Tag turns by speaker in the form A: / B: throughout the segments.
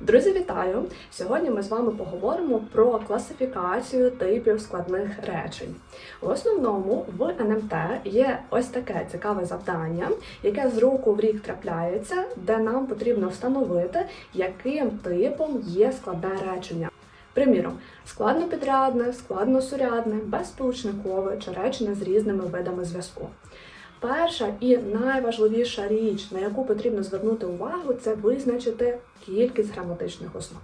A: Друзі, вітаю! Сьогодні ми з вами поговоримо про класифікацію типів складних речень. В основному в НМТ є ось таке цікаве завдання, яке з року в рік трапляється, де нам потрібно встановити, яким типом є складне речення. Приміром, складнопідрядне, складносурядне, безсполучникове чи речення з різними видами зв'язку. Перша і найважливіша річ, на яку потрібно звернути увагу, це визначити кількість граматичних основ.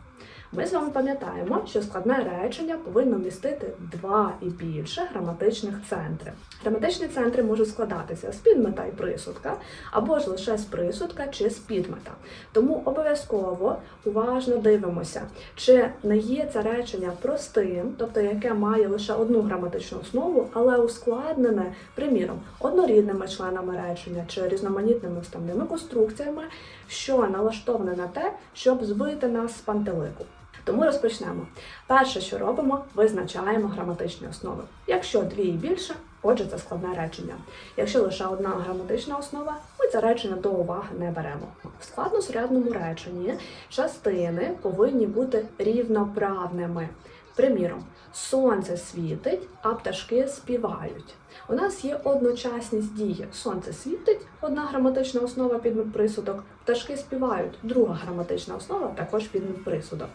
A: Ми з вами пам'ятаємо, що складне речення повинно містити два і більше граматичних центрів. Граматичні центри можуть складатися з підмета і присудка, або ж лише з присудка чи з підмета. Тому обов'язково уважно дивимося, чи не є це речення простим, тобто яке має лише одну граматичну основу, але ускладнене, приміром, однорідними членами речення чи різноманітними вставними конструкціями, що налаштоване на те, щоб збити нас з пантелику. Тому розпочнемо. Перше, що робимо, визначаємо граматичні основи. Якщо дві і більше, отже, це складне речення. Якщо лише одна граматична основа, ми це речення до уваги не беремо. В складносурядному реченні частини повинні бути рівноправними. Приміром, сонце світить, а пташки співають. У нас є одночасність дії. Сонце світить, одна граматична основа підмет присудок, пташки співають, друга граматична основа також підмет присудок.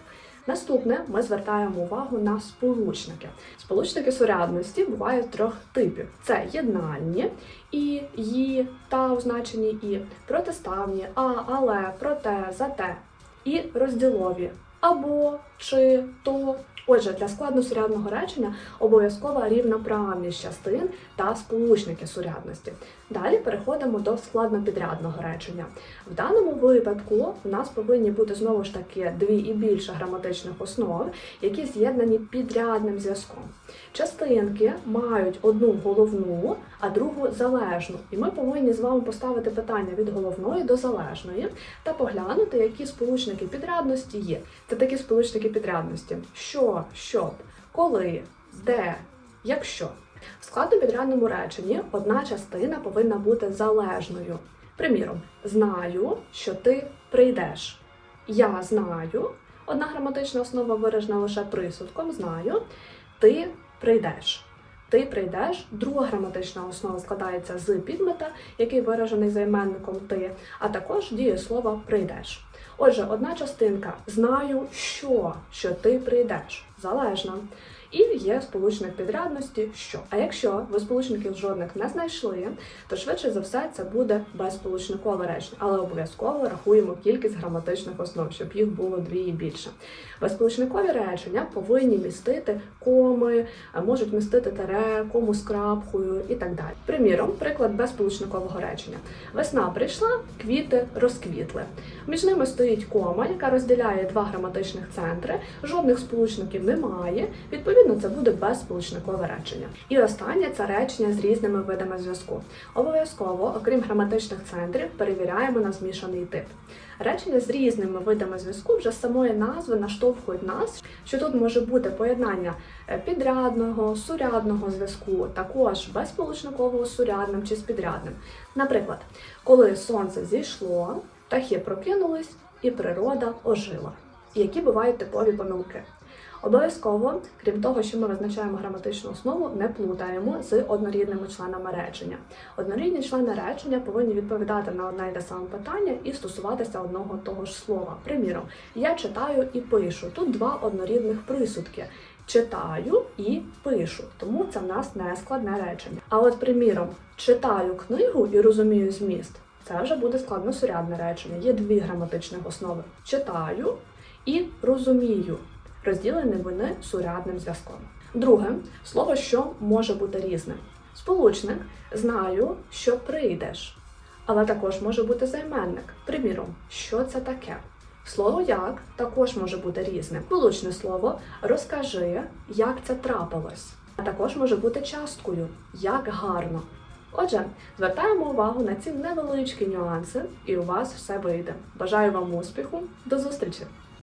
A: Наступне. Ми звертаємо увагу на сполучники. Сполучники сурядності бувають трьох типів: це єднальні, і, «ї», та у значенні і, протиставні, а, але, проте, зате, і розділові або, чи, то. Отже, для складносурядного речення обов'язкова рівноправність частин та сполучники сурядності. Далі переходимо до складнопідрядного речення. В даному випадку у нас повинні бути знову ж таки дві і більше граматичних основ, які з'єднані підрядним зв'язком. Частинки мають одну головну, а другу залежну. І ми повинні з вами поставити питання від головної до залежної та поглянути, які сполучники підрядності є. Це такі сполучники підрядності: що, щоб, коли, де, якщо. В складнопідрядному реченні одна частина повинна бути залежною. Приміром, знаю, що ти прийдеш. Я знаю. Одна граматична основа виражена лише присудком, знаю. Ти прийдеш. Ти прийдеш. Друга граматична основа складається з підмета, який виражений займенником ти, а також дієслова прийдеш. Отже, одна частинка знаю, що, що ти прийдеш, залежна. І є сполучник підрядності, що. А якщо ви сполучників жодних не знайшли, то швидше за все це буде безсполучникове речення, але обов'язково рахуємо кількість граматичних основ, щоб їх було дві і більше. Безсполучникові речення повинні містити коми, можуть містити тере, кому з крапкою і так далі. Приміром, приклад безсполучникового речення: весна прийшла, квіти розквітли. Між ними стоїть кома, яка розділяє два граматичних центри, жодних сполучників немає. Відповідно, це буде безсполучникове речення. І останнє це речення з різними видами зв'язку. Обов'язково, окрім граматичних центрів, перевіряємо на змішаний тип. Речення з різними видами зв'язку вже з самої назви наштовхують нас, що тут може бути поєднання е, підрядного, сурядного зв'язку, також безсполучникового з сурядним чи з підрядним. Наприклад, коли сонце зійшло, птахи прокинулись і природа ожила. Які бувають типові помилки. Обов'язково, крім того, що ми визначаємо граматичну основу, не плутаємо з однорідними членами речення. Однорідні члени речення повинні відповідати на одне й те саме питання і стосуватися одного того ж слова. Приміром, я читаю і пишу. Тут два однорідних присудки. Читаю і пишу, тому це в нас не складне речення. А от, приміром, читаю книгу і розумію зміст. Це вже буде складносурядне речення. Є дві граматичних основи: читаю і розумію. Розділені вони сурядним зв'язком. Друге слово, що може бути різним. Сполучник знаю, що прийдеш, але також може бути займенник. Приміром, що це таке? Слово як також може бути різним. Сполучне слово розкажи, як це трапилось, а також може бути часткою, як гарно. Отже, звертаємо увагу на ці невеличкі нюанси, і у вас все вийде. Бажаю вам успіху, до зустрічі!